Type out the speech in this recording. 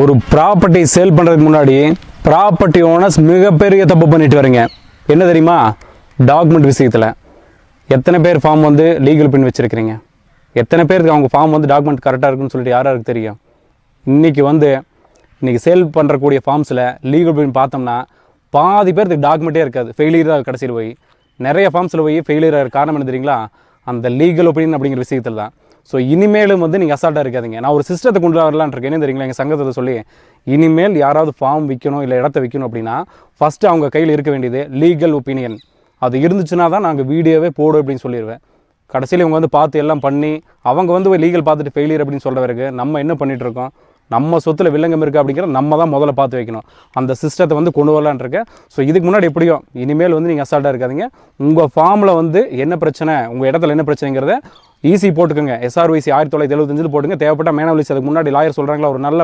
ஒரு property sale பண்ணுறதுக்கு முன்னாடி ப்ராப்பர்ட்டி ஓனர்ஸ் மிகப்பெரிய தப்பு பண்ணிட்டு வரீங்க என்ன தெரியுமா? டாக்குமெண்ட் விஷயத்தில். எத்தனை பேர் ஃபார்ம் வந்து லீகல் பின் வச்சுருக்கிறீங்க? எத்தனை பேருக்கு அவங்க ஃபார்ம் வந்து டாக்குமெண்ட் கரெக்டாக இருக்குன்னு சொல்லிட்டு யார் யாருக்கு தெரியும்? இன்றைக்கி வந்து இன்றைக்கி சேல் பண்ணுறக்கூடிய ஃபார்ம்ஸில் லீகல் பின் பார்த்தோம்னா பாதி பேருக்கு டாக்குமெண்ட்டே இருக்காது. ஃபெயிலியர் தான் கடைசியில் போய். நிறைய ஃபார்ம்ஸில் போய் ஃபெயிலியர் காரணம் என்ன தெரியுங்களா? அந்த லீகல் ஒப்பீனியன் அப்படிங்கிற விஷயத்தில் தான். ஸோ இனிமேலும் வந்து நீங்கள் அசால்ட்டாக இருக்காதீங்க. நான் ஒரு சிஸ்டத்தை கொண்டு வரலான்னு இருக்கேன். என்ன தெரியுங்களா? எங்கள் சங்கத்தில் சொல்லி இனிமேல் யாராவது ஃபார்ம் விற்கணும் இல்லை இடத்த விற்கணும் அப்படின்னா ஃபஸ்ட்டு அவங்க கையில் இருக்க வேண்டியது லீகல் ஒப்பீனியன் அது இருந்துச்சுன்னா தான் நாங்கள் வீடியோவே போடு அப்படின்னு சொல்லிடுவேன் கடைசியில் இவங்க வந்து பார்த்து எல்லாம் பண்ணி அவங்க வந்து லீகல் பார்த்துட்டு ஃபெயிலியர் அப்படின்னு சொல்கிற வரைக்கும் நம்ம என்ன பண்ணிகிட்ருக்கோம் நம்ம சொத்துல வில்லங்கம் இருக்குது அப்படிங்கிற நம்ம தான் முதல்ல பார்த்து வைக்கணும். அந்த சிஸ்டத்தை வந்து கொண்டு வரலான்னு இருக்கேன். ஸோ இதுக்கு முன்னாடி எப்படியும் இனிமேல் வந்து நீங்கள் அசால்ட்டாக இருக்காதீங்க. உங்கள் ஃபார்மில் வந்து என்ன பிரச்சனை உங்கள் இடத்துல என்ன பிரச்சனைங்கிறத ஈஸி போட்டுக்கோங்க. எஸ்ஆர்ஒய்சி ஆயிரத்தி தொள்ளாயிரத்தி எழுபத்தஞ்சில் போட்டுங்க தேவைப்பட்ட மேனவலிஸ் அதுக்கு முன்னாடி லாயர் சொல்கிறாங்களா ஒரு நல்ல